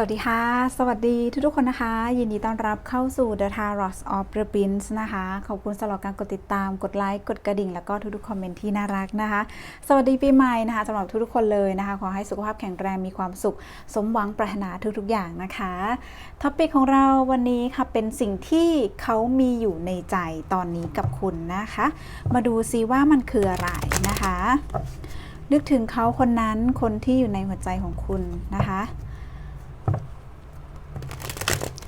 สวัสดีค่ะ สวัสดีทุกๆคนนะคะ ยินดีต้อนรับเข้าสู่ The Tarot of the Prince นะคะ ขอบคุณสำหรับการกดติดตาม กดไลค์ กดกระดิ่ง แล้วก็ทุกๆคอมเมนต์ที่น่ารักนะคะ สวัสดีปีใหม่นะคะสำหรับทุกๆคนเลยนะคะ ขอให้สุขภาพแข็งแรง มีความสุข สมหวังปรารถนาทุกๆอย่างนะคะ ท็อปิกของเราวันนี้ค่ะ เป็นสิ่งที่เขามีอยู่ในใจตอนนี้กับคุณนะคะ มาดูซิว่ามันคืออะไรนะคะ นึกถึงเขาคนนั้น คนที่อยู่ในหัวใจของคุณนะคะ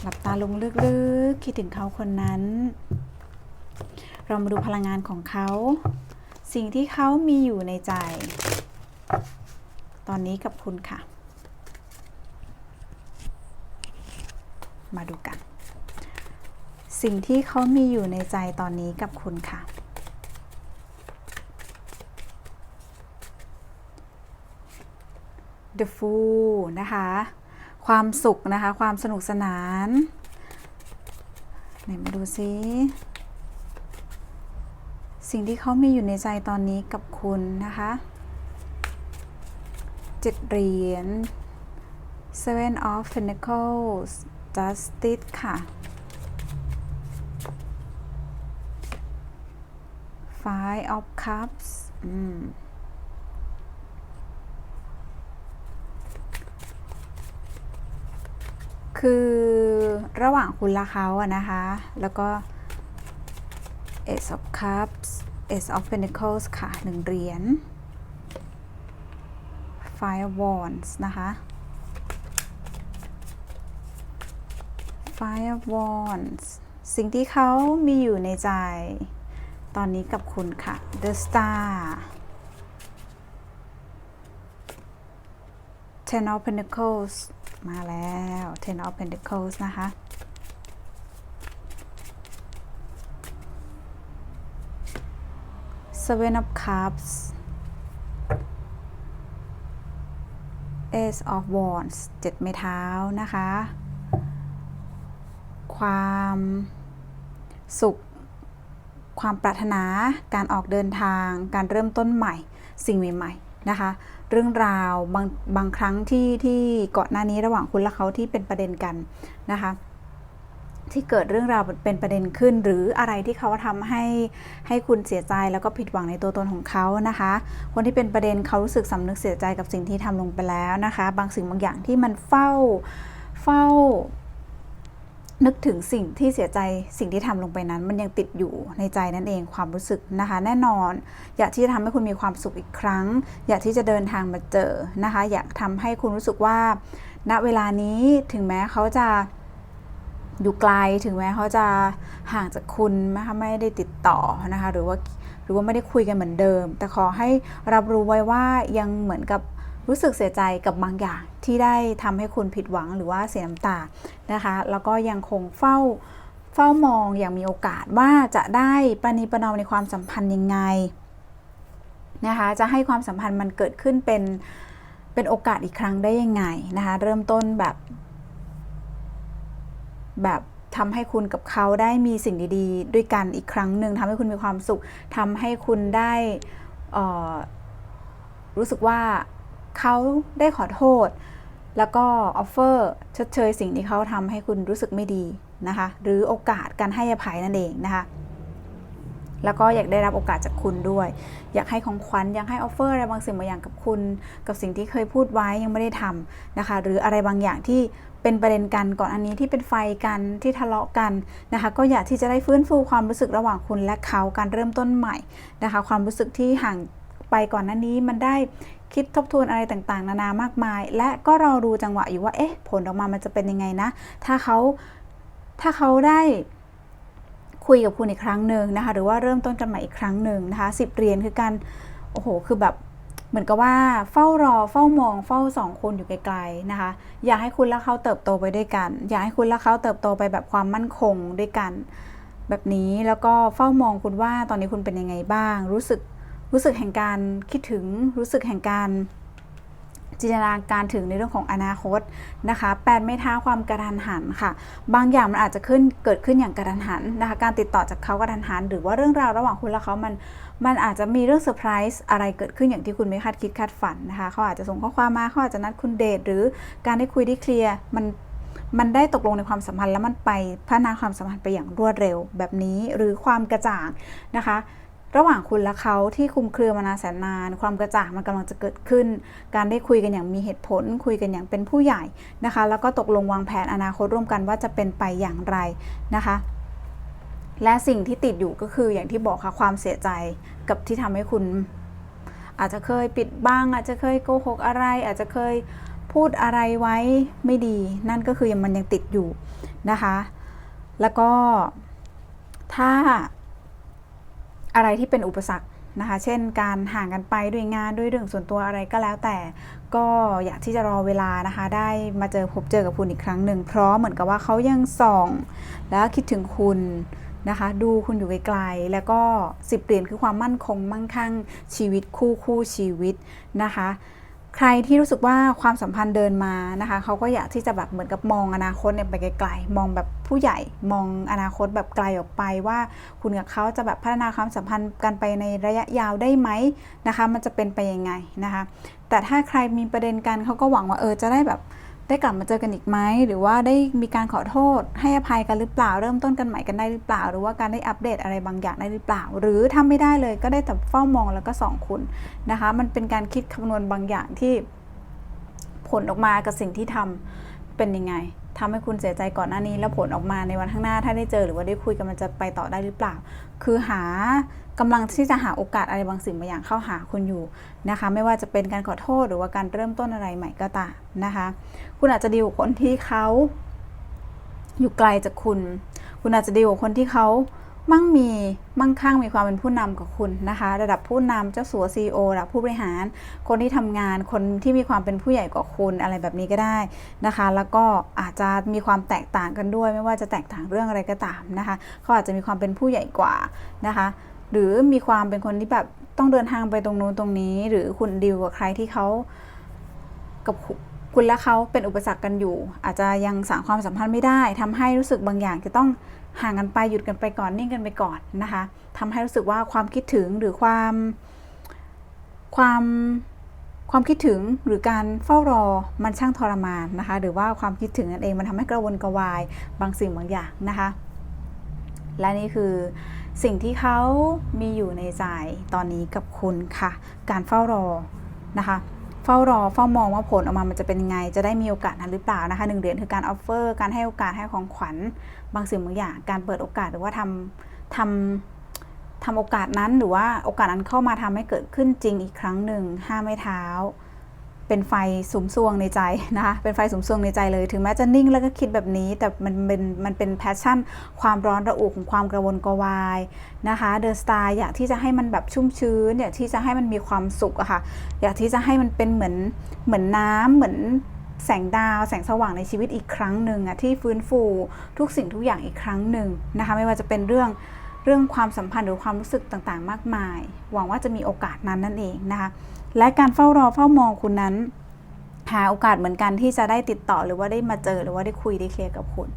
หลับตาลงลึกๆ คิดถึงเขาคนนั้น เรามาดูพลังงานของเขา สิ่งที่เขามีอยู่ในใจ ตอนนี้กับคุณค่ะ มาดูกัน สิ่งที่เขามีอยู่ในใจตอนนี้กับคุณค่ะ The Fool นะคะ ความสุขนะคะ ความสนุกสนานไหนมาดูซิสิ่งที่เขามีอยู่ในใจตอนนี้กับคุณนะคะเจ็ดเหรียญ Seven of Pentacles Justice ค่ะ Five of Cups อืม คือระหว่างคุณและเขาอะนะคะ แล้วก็ Ace of Cups Ace of Pentacles ค่ะหนึ่งเหรียญ Five of Wands นะคะ Five of Wands สิ่งที่เขามีอยู่ในใจ ตอนนี้กับคุณค่ะ The Star Ten of Pentacles มาแล้ว Ten of Pentacles นะคะ Seven of Cups Ace of Wands เจ็ดไม้เท้านะคะ ความสุข ความปรารถนา การออกเดินทาง การเริ่มต้นใหม่ สิ่งใหม่ ๆ นะคะ เรื่องราวบางบางครั้งที่ที่ก่อนหน้านี้ระหว่างคุณและเขาที่เป็นประเด็นกันนะคะที่เกิดเรื่องราวเป็นประเด็นขึ้น หรืออะไรที่เขาทำให้ให้คุณเสียใจแล้วก็ผิดหวังในตัวตนของเขานะคะ คนที่เป็นประเด็นเขารู้สึกสำนึกเสียใจกับสิ่งที่ทำลงไปแล้วนะคะ บางสิ่งบางอย่างที่มันเฝ้าเฝ้า นึกถึงสิ่งที่เสียใจสิ่งที่ทำลงไปนั้น มันยังติดอยู่ในใจนั่นเองความรู้สึกนะคะ แน่นอน อยากที่จะทำให้คุณมีความสุขอีกครั้ง อยากที่จะเดินทางมาเจอนะคะ อยากทำให้คุณรู้สึกว่า ณเวลานี้ถึงแม้เขาจะอยู่ไกลถึงแม้เขาจะห่างจากคุณนะคะไม่ได้ติดต่อนะคะ หรือว่าหรือว่าไม่ได้คุยกันเหมือนเดิม แต่ขอให้รับรู้ไว้ว่ายังเหมือนกับ รู้สึกเสียใจกับบางอย่างที่ได้ทำให้คุณผิดหวังหรือว่าเสียน้ำตานะคะ แล้วก็ยังคงเฝ้าเฝ้ามองอย่างมีโอกาสว่าจะได้ปณีประนอมในความสัมพันธ์ยังไงนะคะ จะให้ความสัมพันธ์มันเกิดขึ้นเป็นเป็นโอกาสอีกครั้งได้ยังไงนะคะ เริ่มต้นแบบ แบบทำให้คุณกับเขาได้มีสิ่งดีๆ ด้วยกันอีกครั้งหนึ่งทำให้คุณมีความสุขทำให้คุณได้รู้สึกว่า เขาได้ขอโทษ แล้วก็ออฟเฟอร์ชดเชยสิ่งที่เขาทำให้คุณรู้สึกไม่ดีนะคะ หรือโอกาสการให้อภัยนั่นเองนะคะแล้วก็อยากได้รับโอกาสจากคุณด้วย อยากให้ของขวัญอยากให้ออฟเฟอร์อะไรบางสิ่งบางอย่างกับคุณ กับสิ่งที่เคยพูดไว้ยังไม่ได้ทำนะคะ หรืออะไรบางอย่างที่เป็นประเด็นกันก่อนอันนี้ที่เป็นไฟกันที่ทะเลาะกันนะคะ ก็อยากที่จะได้ฟื้นฟูความรู้สึกระหว่างคุณและเขาการเริ่มต้นใหม่นะคะ ความรู้สึกที่ห่าง ไปก่อนหน้านี้มันได้คิดทบทวนอะไรต่างๆ นานามากมาย และก็รอดูจังหวะอยู่ว่า เอ๊ะ ผลออกมามันจะเป็นยังไงนะ ถ้าเขาถ้าเขาได้คุยกับคุณอีกครั้งหนึ่งนะคะ หรือว่าเริ่มต้นกันใหม่อีกครั้งหนึ่งนะคะสิบเหรียญคือการ โอ้โห คือแบบ เหมือนกับว่า เฝ้ารอ เฝ้ามอง เฝ้าสองคนอยู่ไกลๆนะคะ อยากให้คุณและเขาเติบโตไปด้วยกัน อยากให้คุณและเขาเติบโตไปแบบความมั่นคงด้วยกัน แบบนี้ แล้วก็เฝ้ามองคุณว่าตอนนี้คุณเป็นยังไงบ้าง รู้สึก รู้สึกแห่งการคิดถึงรู้สึกแห่งการจินตนาการถึงในเรื่องของอนาคตนะคะแปดไม่ท้าความกระทันหันค่ะ บางอย่างมันอาจจะขึ้นเกิดขึ้นอย่างกระทันหันนะคะ การติดต่อจากเขากระทันหัน หรือว่าเรื่องราวระหว่างคุณและเขามันมันอาจจะมีเรื่องเซอร์ไพรส์อะไรเกิดขึ้นอย่างที่คุณไม่คาดคิดคาดฝันนะคะ เขาอาจจะส่งข้อความมาเขาอาจจะนัดคุณเดทหรือการได้คุยได้เคลียร์มันมันได้ตกลงในความสัมพันธ์แล้วมันไปพัฒนาความสัมพันธ์ไปอย่างรวดเร็วแบบนี้ หรือความกระจ่างนะคะ ระหว่างคุณและเขาที่คุมเครือมานานแสนนาน ความกระจ่างมันกำลังจะเกิดขึ้น การได้คุยกันอย่างมีเหตุผล คุยกันอย่างเป็นผู้ใหญ่นะคะ แล้วก็ตกลงวางแผนอนาคตร่วมกันว่าจะเป็นไปอย่างไรนะคะ และสิ่งที่ติดอยู่ก็คืออย่างที่บอกค่ะความเสียใจกับที่ทำให้คุณ อาจจะเคยปิดบังอาจจะเคยโกหกอะไร อาจจะเคยพูดอะไรไว้ไม่ดี นั่นก็คือมันยังติดอยู่นะคะ แล้วก็ถ้า อะไรที่เป็นอุปสรรคนะคะ เช่นการห่างกันไปด้วยงานด้วยเรื่องส่วนตัวอะไรก็แล้วแต่ ก็อยากที่จะรอเวลานะคะ ได้มาเจอพบเจอกับคุณอีกครั้งหนึ่ง เพราะเหมือนกับว่าเขายังส่อง แล้วคิดถึงคุณนะคะ ดูคุณอยู่ไกลๆแล้วก็สิบเหรียญคือความมั่นคงมั่งคั่งชีวิตคู่คู่ชีวิตนะคะ ใครที่รู้สึกว่าความสัมพันธ์เดินมานะคะเขาก็อยากที่จะแบบเหมือนกับมองอนาคตเนี่ยไปไกลๆมองแบบผู้ใหญ่มองอนาคตแบบไกลออกไปว่า คุณกับเขาจะแบบพัฒนาความสัมพันธ์กันไปในระยะยาวได้ไหมนะคะ มันจะเป็นไปยังไงนะคะ แต่ถ้าใครมีประเด็นกันเขาก็หวังว่าเออจะได้แบบ ได้กลับมาเจอกันอีกไหมหรือว่าได้มีการขอโทษ ให้อภัยกันหรือเปล่า เริ่มต้นกันใหม่กันได้หรือเปล่า หรือว่าการได้อัปเดตอะไรบางอย่างได้หรือเปล่า หรือทำไม่ได้เลยก็ได้แต่เฝ้ามองแล้วก็ส่องคุณนะคะ มันเป็นการคิดคำนวณบางอย่างที่ผลออกมากับสิ่งที่ทำเป็นยังไง ทำให้คุณเสียใจก่อนหน้านี้ แล้วผลออกมาในวันข้างหน้าถ้าได้เจอหรือว่าได้คุยกันมันจะไปต่อได้หรือเปล่า คือหากำลังที่จะหาโอกาสอะไรบางสิ่งบางอย่างเข้าหาคุณอยู่นะคะ ไม่ว่าจะเป็นการขอโทษหรือว่าการเริ่มต้นอะไรใหม่ก็ตามนะคะ คุณอาจจะดีกับคนที่เขาอยู่ไกลจากคุณ คุณอาจจะดีกับคนที่เขา มั่งมีมั่งคั่งมีความเป็นผู้นำกับคุณนะคะ ระดับผู้นำเจ้าสัวซีโอระดับผู้บริหาร คนที่ทำงานคนที่มีความเป็นผู้ใหญ่กว่าคุณอะไรแบบนี้ก็ได้นะคะ แล้วก็อาจจะมีความแตกต่างกันด้วย ไม่ว่าจะแตกต่างเรื่องอะไรก็ตามนะคะเขาอาจจะมีความเป็นผู้ใหญ่กว่านะคะ หรือมีความเป็นคนที่แบบต้องเดินทางไปตรงนู้นตรงนี้ หรือคุณดีลกับใครที่เขากับคุณและเขาเป็นอุปสรรคกันอยู่ อาจจะยังสานความสัมพันธ์ไม่ได้ทำให้รู้สึกบางอย่างจะต้อง ห่างกันไปหยุดกันไปก่อนนิ่งกันไปก่อนนะคะทำให้รู้สึกว่าความคิดถึงหรือความความความคิดถึงหรือการเฝ้ารอมันช่างทรมานนะคะ หรือว่าความคิดถึงนั่นเองมันทำให้กระวนกระวายบางสิ่งบางอย่างนะคะ และนี่คือสิ่งที่เขามีอยู่ในใจตอนนี้กับคุณค่ะ การเฝ้ารอนะคะ เฝ้ารอเฝ้ามองว่าผลออกมามันจะเป็นยังไง จะได้มีโอกาสนั้นหรือเปล่านะคะหนึ่งเดือนคือการออฟเฟอร์การให้โอกาสให้ของขวัญ บางสิ่งบางอย่าง การเปิดโอกาสหรือว่าทำทำทำโอกาสนั้นหรือว่าโอกาสนั้นเข้ามาทำให้เกิดขึ้นจริงอีกครั้งหนึ่งห้าไม้เท้า เป็นไฟสุมซวงในใจนะคะเป็นไฟสุมซวงในใจเลย ถึงแม้จะนิ่งแล้วก็คิดแบบนี้ แต่มันเป็นมันเป็นแพชชั่น ความร้อนระอุของความกระวนกระวายนะคะเดอะสตาร์อยากที่จะให้มันแบบชุ่มชื้นอยากที่จะให้มันมีความสุขอะค่ะอยากที่จะให้มันเป็นเหมือนเหมือนน้ำเหมือนแสงดาวแสงสว่างในชีวิตอีกครั้งหนึ่งอะที่ฟื้นฟูทุกสิ่งทุกอย่างอีกครั้งหนึ่งนะคะไม่ว่าจะเป็นเรื่องเรื่องความสัมพันธ์หรือความรู้สึกต่างๆ มากมาย หวังว่าจะมีโอกาสนั้นนั่นเองนะคะ และการเฝ้ารอเฝ้ามองคุณนั้น หาโอกาสเหมือนกันที่จะได้ติดต่อหรือว่าได้มาเจอหรือว่าได้คุยได้เคลียร์กับคุณ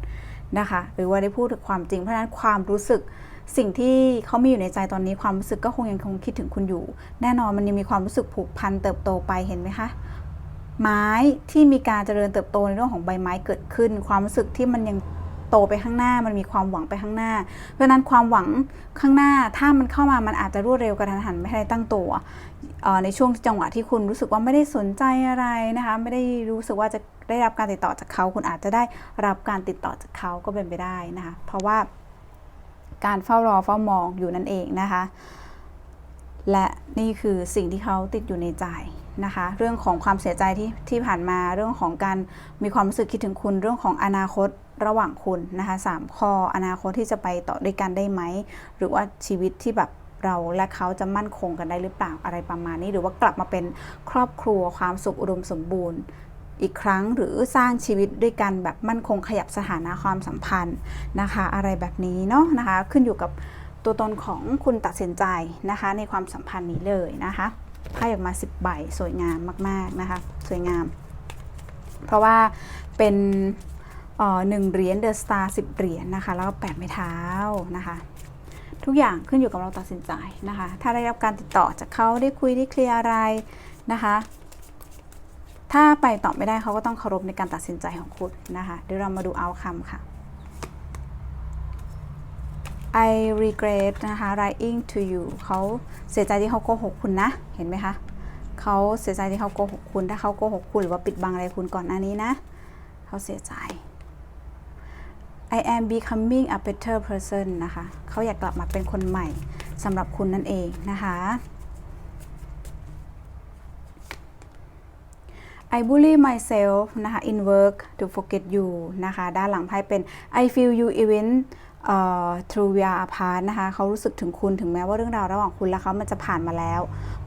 นะคะ หรือว่าได้พูดถึงความจริงเพราะฉะนั้นความรู้สึกสิ่งที่เขามีอยู่ในใจตอนนี้ความรู้สึกก็คงยังคงคิดถึงคุณอยู่ แน่นอนมันยังมีความรู้สึกผูกพันเติบโตไปเห็นไหมคะไม้ที่มีการเจริญเติบโตในเรื่องของใบไม้เกิดขึ้น ความรู้สึกที่มันยัง โตไปข้างหน้า มันมีความหวังไปข้างหน้า เพราะนั้นความหวังข้างหน้าถ้ามันเข้ามามันอาจจะรวดเร็วกระทันหันไม่ได้ตั้งตัวในช่วงจังหวะที่คุณรู้สึกว่าไม่ได้สนใจอะไรนะคะไม่ได้รู้สึกว่าจะได้รับการติดต่อจากเขาคุณอาจจะได้รับการติดต่อจากเขาก็เป็นไปได้นะคะเพราะว่าการเฝ้ารอเฝ้ามองอยู่นั่นเองนะคะ และนี่คือสิ่งที่เขาติดอยู่ในใจ นะคะ เรื่องของความเสียใจที่ที่ผ่านมาเรื่องของการมีความรู้สึกคิดถึงคุณเรื่องของอนาคตระหว่างคุณนะคะสามข้ออนาคตที่จะไปต่อด้วยกันได้ไหม หรือว่าชีวิตที่แบบเราและเขาจะมั่นคงกันได้หรือเปล่าอะไรประมาณนี้ หรือว่ากลับมาเป็นครอบครัวความสุขอุดมสมบูรณ์ อีกครั้งหรือสร้างชีวิตด้วยกันแบบมั่นคงขยับสถานะความสัมพันธ์นะคะ อะไรแบบนี้เนาะนะคะ ขึ้นอยู่กับตัวตนของคุณตัดสินใจนะคะ ในความสัมพันธ์นี้เลยนะคะ ไพ่ออกมา 10 ใบสวยงามมาก ๆ นะคะ สวยงาม เพราะว่าเป็นหนึ่งเหรียญเดอะสตาร์สิบเหรียญนะคะ แล้วก็แปดไม้เท้านะคะ ทุกอย่างขึ้นอยู่กับเราตัดสินใจนะคะ ถ้าได้รับการติดต่อจากเขาได้คุยได้เคลียร์อะไรนะคะ ถ้าไปต่อไม่ได้เขาก็ต้องเคารพในการตัดสินใจของคุณนะคะ เดี๋ยวเรามาดูเอาคำค่ะ I regret นะคะ lying to you เขาเสียใจที่เขาโกหกคุณนะ เห็นไหมคะ เขาเสียใจที่เขาโกหกคุณ ถ้าเขาโกหกคุณหรือว่าปิดบังอะไรคุณก่อนหน้านี้นะ เขาเสียใจ I am becoming a better person นะคะ เขาอยากกลับมาเป็นคนใหม่สำหรับคุณนั่นเองนะคะ I bully myself นะคะ in work to forget you นะคะ ด้านหลังไพ่เป็น I feel you even uh, through we are apart นะคะเขารู้สึกถึงคุณถึงแม้ว่าเรื่องราวระหว่างคุณและเขามันจะผ่านมาแล้ว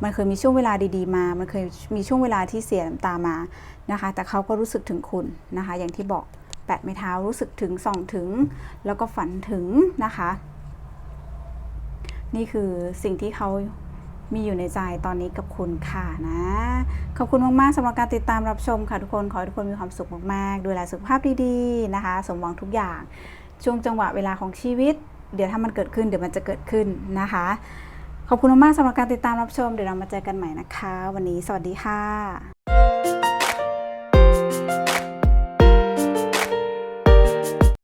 มันเคยมีช่วงเวลาดีๆมา มันเคยมีช่วงเวลาที่เสียน้ำตามานะคะ แต่เขาก็รู้สึกถึงคุณนะคะ อย่างที่บอกแปดไม้เท้ารู้สึกถึงส่องถึง แล้วก็ฝันถึงนะคะ นี่คือสิ่งที่เขามีอยู่ในใจตอนนี้กับคุณค่ะนะ ขอบคุณมาก ๆสำหรับการติดตามรับชมค่ะทุกคน ขอให้ทุกคนมีความสุขมาก ๆ ดูแลสุขภาพดี ๆ นะคะ สมหวังทุกอย่าง ช่วงจังหวะเวลาของชีวิต เดี๋ยวถ้ามันเกิดขึ้นเดี๋ยวมันจะเกิดขึ้นนะคะ ขอบคุณมากสำหรับการติดตามรับชม เดี๋ยวเรามาเจอกันใหม่นะคะ วันนี้สวัสดีค่ะ